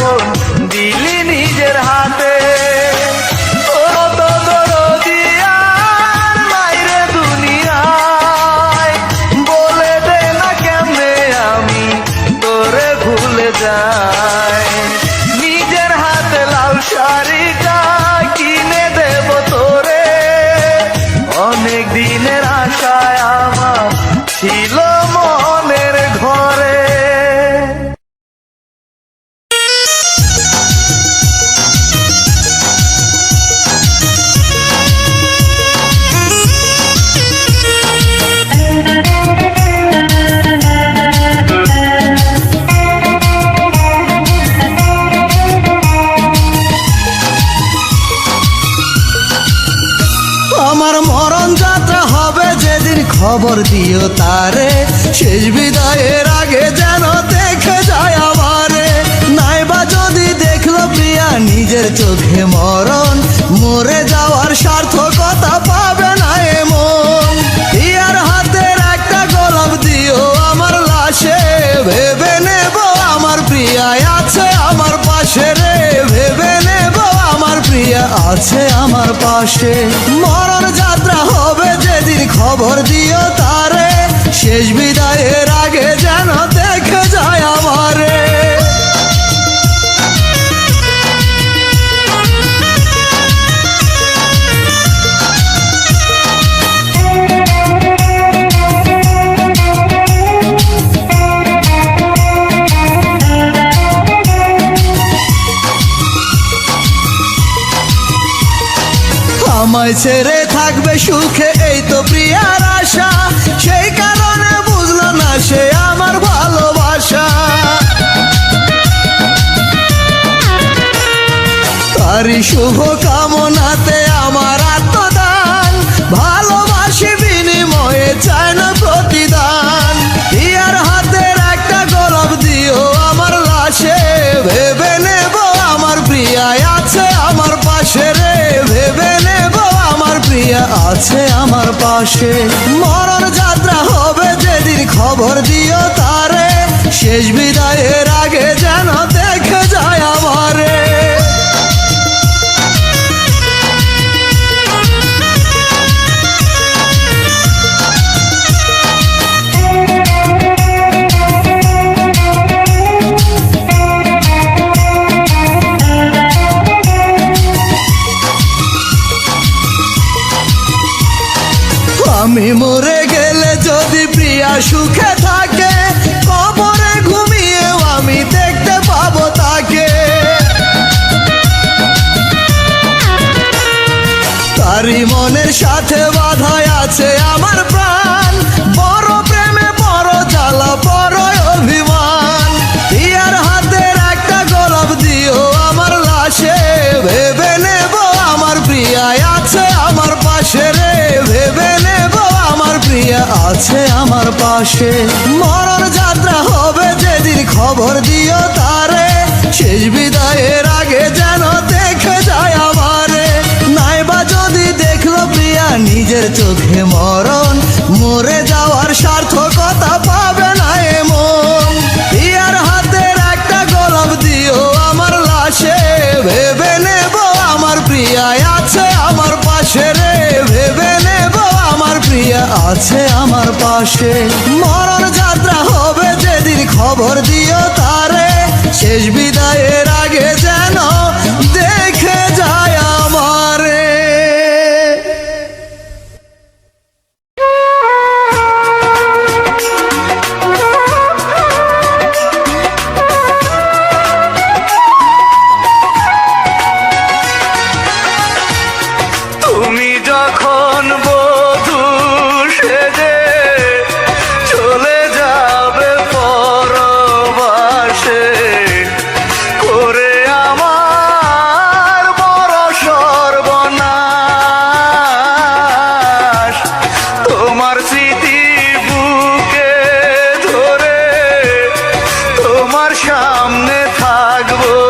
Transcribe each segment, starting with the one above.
दिली निजर हाथे। পাশে মরণ যাত্রা হবে যেদিন খবর দি সুখে এই তো প্রিয়ার আশা। সেই কারণে বুঝলো না সে আমার ভালোবাসা। তারি শুভ আছে আমার পাশে। মরণ যাত্রা হবে যেদিন খবর দিও তারে। শেষ বিদায়ের আগে জানা আমি মরে গেলে যদি প্রিয়া সুখে থাকে, কবরে ঘুমিয়েও আমি দেখতে পাবো তাকে। তারি মনের সাথে আছে আমার পাশে। মরণ যাত্রা হবে যেদিন খবর দিও তারে। শেষ বিদায়ের আগে যেন দেখে যায় আমারে। নাইবা যদি দেখল প্রিয়া নিজের চোখে মরণ, মরে যাওয়ার স্বার্থ আছে আমার পাশে। মরণ যাত্রা হবে যেদিন খবর দিয়ে তোমার সামনে থাকব।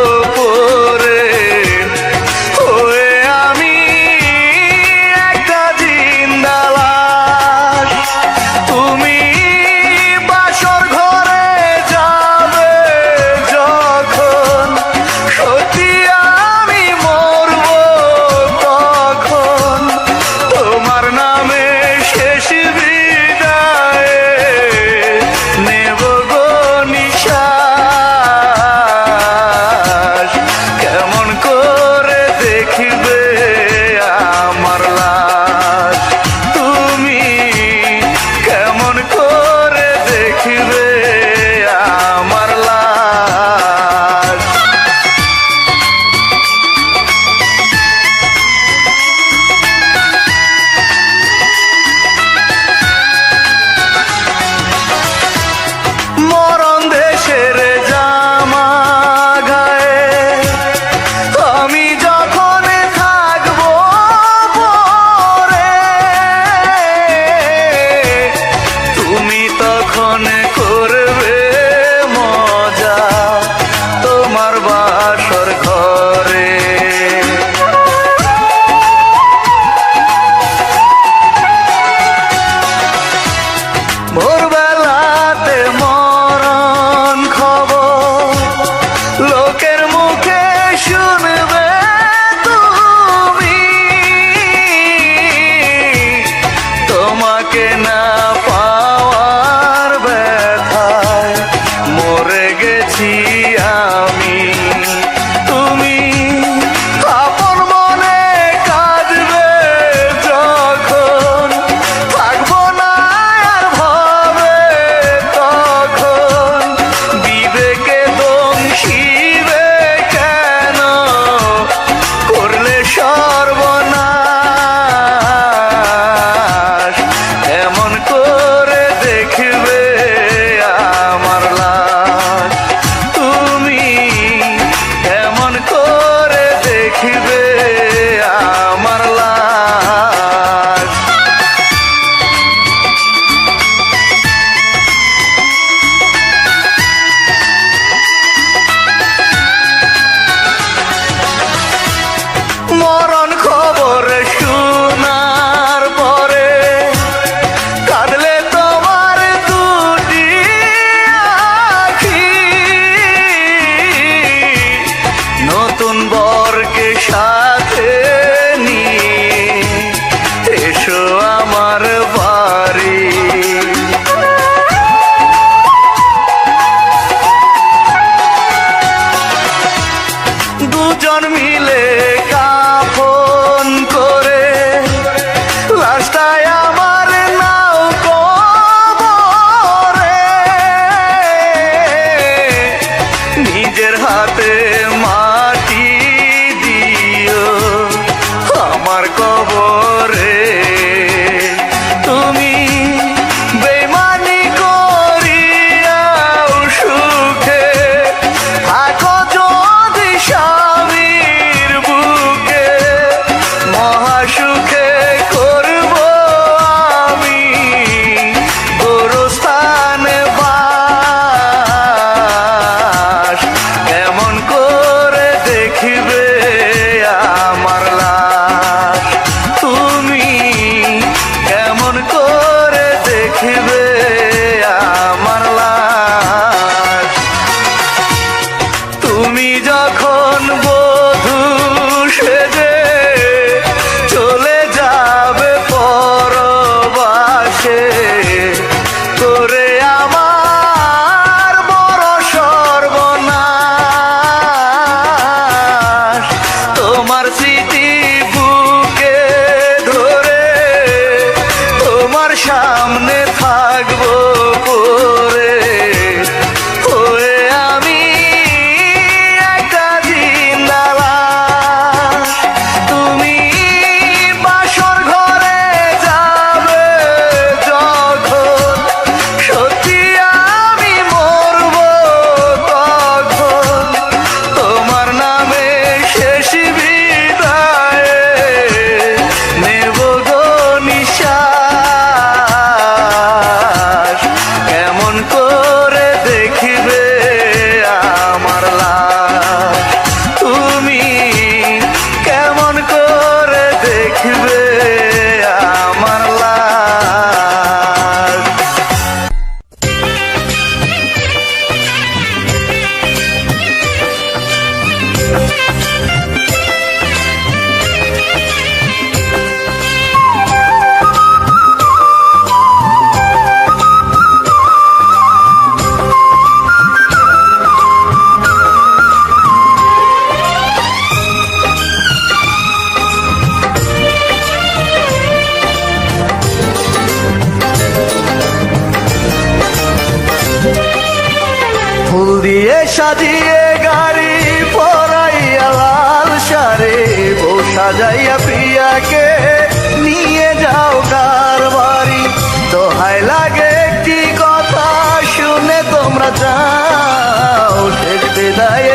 সাজিয়ে গাড়ি পরাইয়া লাল সারে বউ সাজাইয়া প্রিয়াকে নিয়ে যাও কার বাড়ি দোহাই লাগে কি কথা, শুনে তোমরা যাও শেষ বিদায়।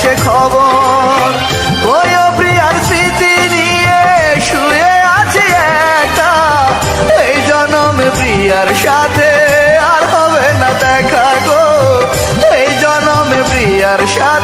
সে খবর। ওই প্রিয়ার স্মৃতি নিয়ে শুয়ে আছে একটা এই জনম প্রিয়ার সাথে আর হবে না দেখা গো। এই জনম প্রিয়ার সাথে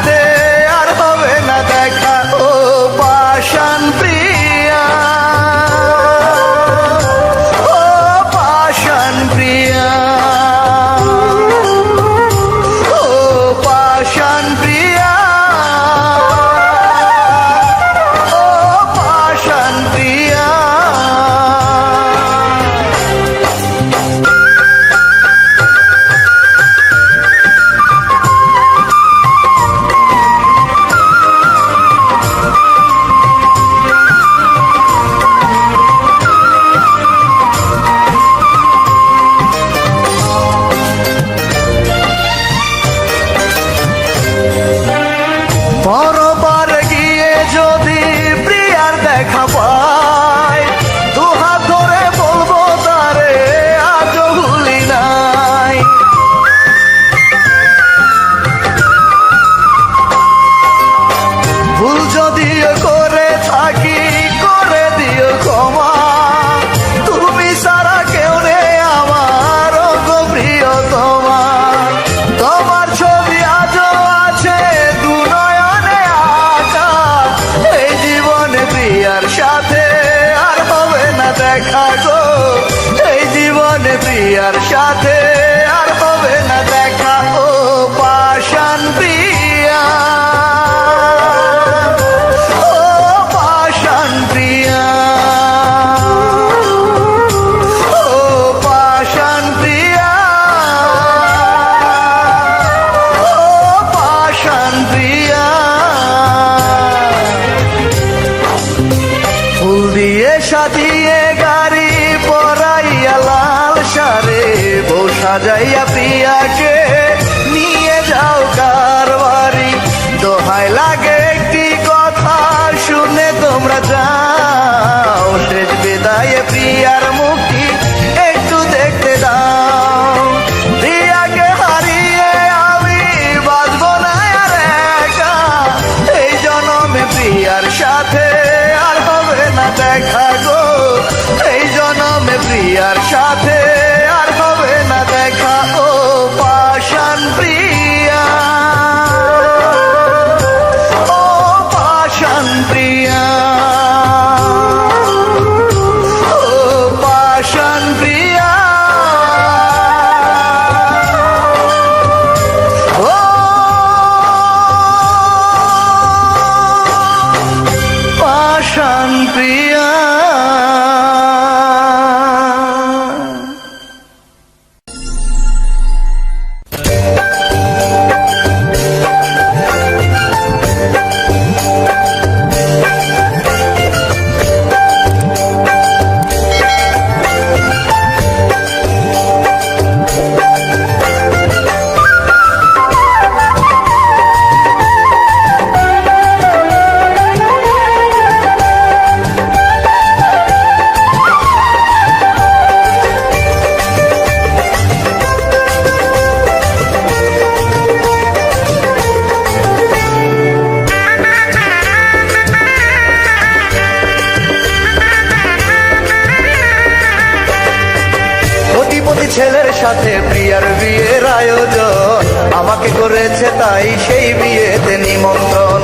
আমাকে করেছে তাই সেই বিয়েতে নিমন্ত্রণ।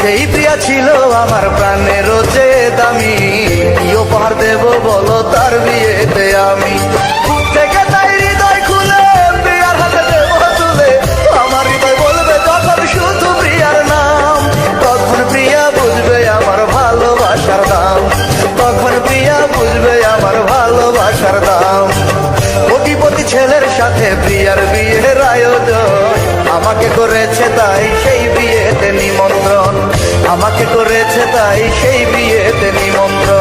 সেই প্রিয়া ছিল আমার প্রাণের রোজে দামি। কি উপহার দেব বলো তার বিয়েতে আমি? করেছে তাই সেই বিয়েতে নিমন্ত্রণ। আমাকে করেছে তাই সেই বিয়েতে নিমন্ত্রণ।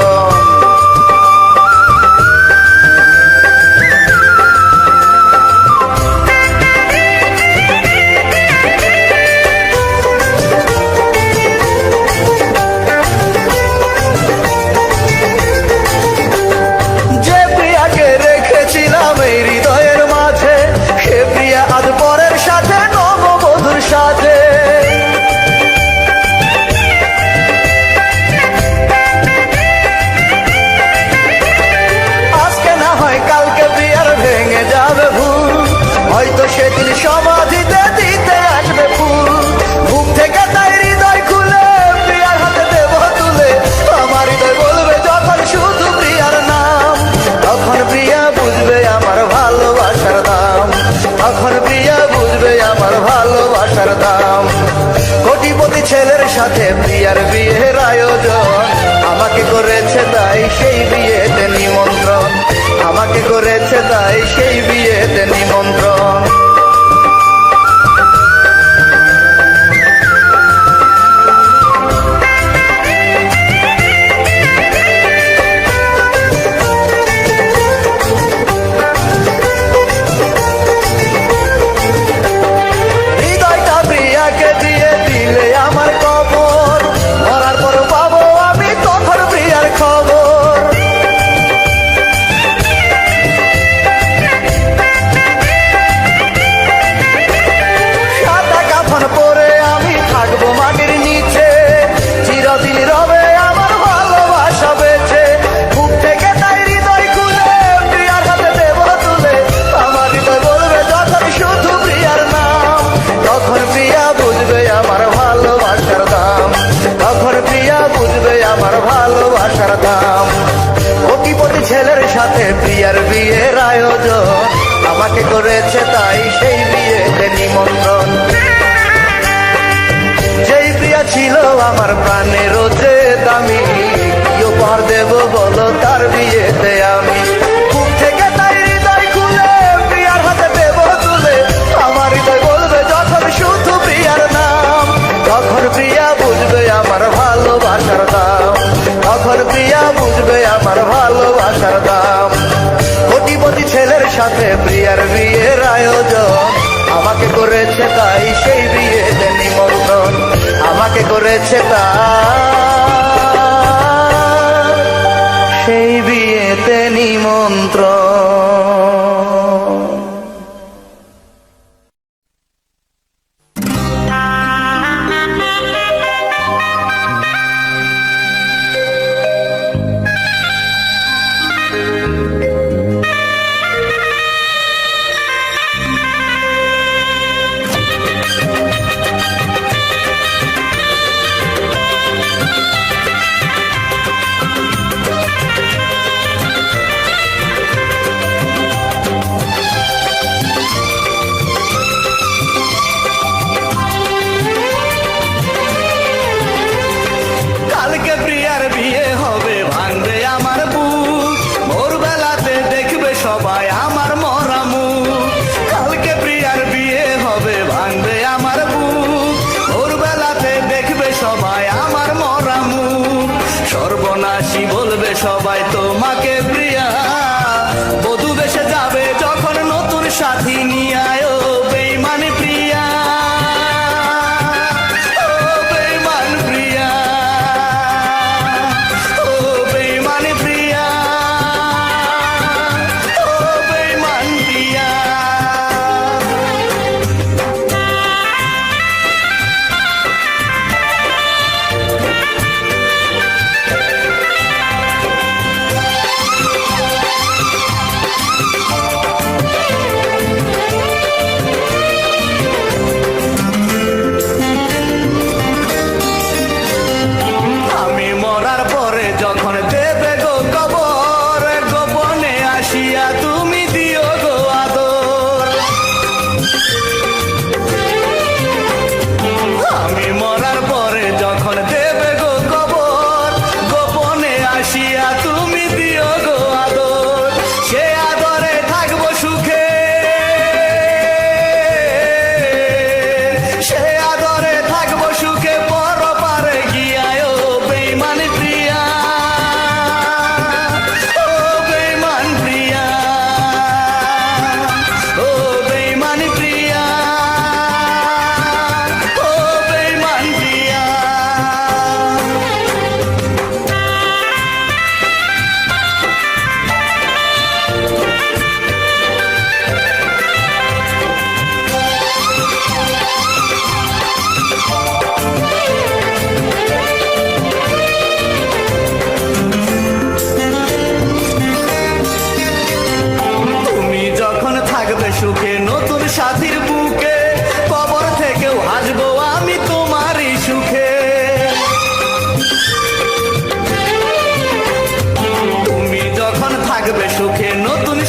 KVA. ভালোবাসার দাম। কোটিপতি ছেলের সাথে প্রিয়ার বিয়ের আয়োজন। আমাকে করেছে তাই সেই বিয়েতে নিমন্ত্রণ। যেই প্রিয়া ছিল আমার প্রাণের যে দামি উপহার দেব বলো তার বিয়েতে আমি? যখন প্রিয়া বুঝবে আমার ভালোবাসার দাম। কোটিপতি ছেলের সাথে প্রিয়ার বিয়ের আয়োজন। আমাকে করেছে তাই সেই বিয়েতে নিমন্ত্রণ। আমাকে করেছে তাই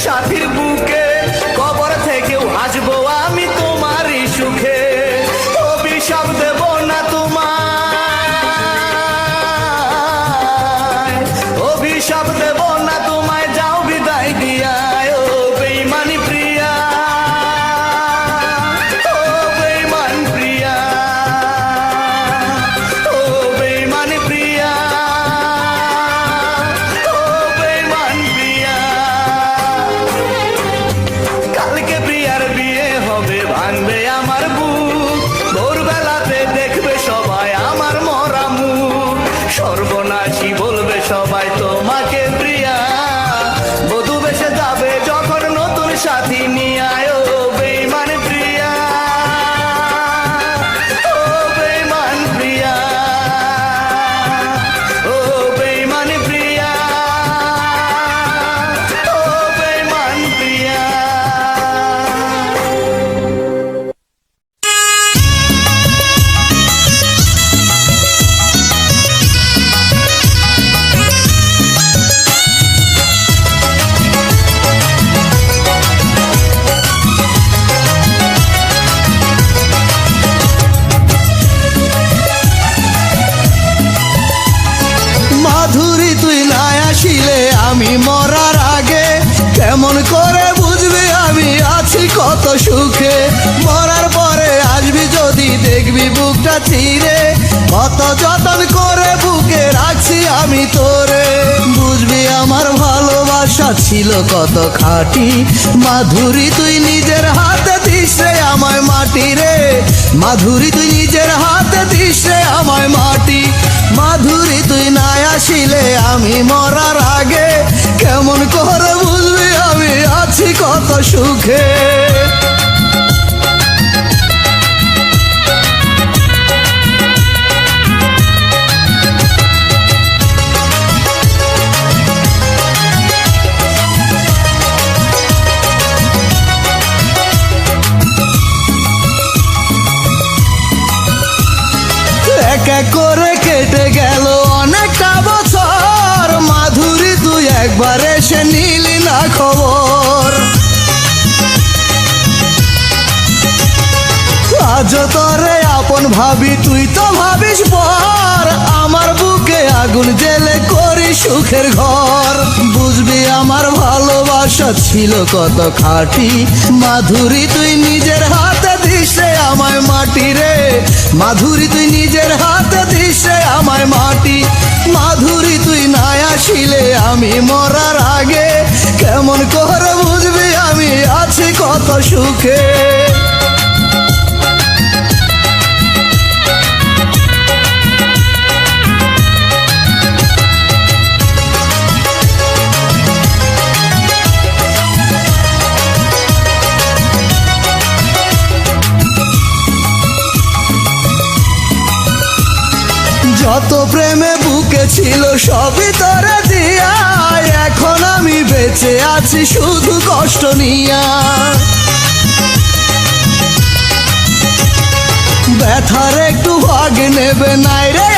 সাথীর কত মাধুরী, তুই নিজের হাতে দিস রে আমায় মাটি রে। মাধুরী, তুই নিজের হাতে দিস রে আমায় মাটি। মাধুরী, তুই না আসিলে আমি মরার আগে। কেমন করে বুঝবি আমি আছি কত সুখে। খবর। আজ তরে আপন ভাবি, তুই তো ভাবিস পর। আমার বুকে আগুন জেলে করি সুখের ঘর। বুঝবি আমার ভালোবাসা ছিল কত খাঁটি। মাধুরী, তুই নিজের হাতে দিস আমায় মাটি রে। মাধুরী, তুই নিজের হাতে দিস আমায় মাটি। মাধুরী, তুই না আসিলে আমি মরার আগে। কেমন করে বুঝবি আমি আছি কত সুখে? যত প্রেমে বুকে ছিল সবই তোরে দিয়া। এখন আমি বেঁচে আছি শুধু কষ্ট নিয়া। ব্যথার একটু ভাগ নেবে নাই রে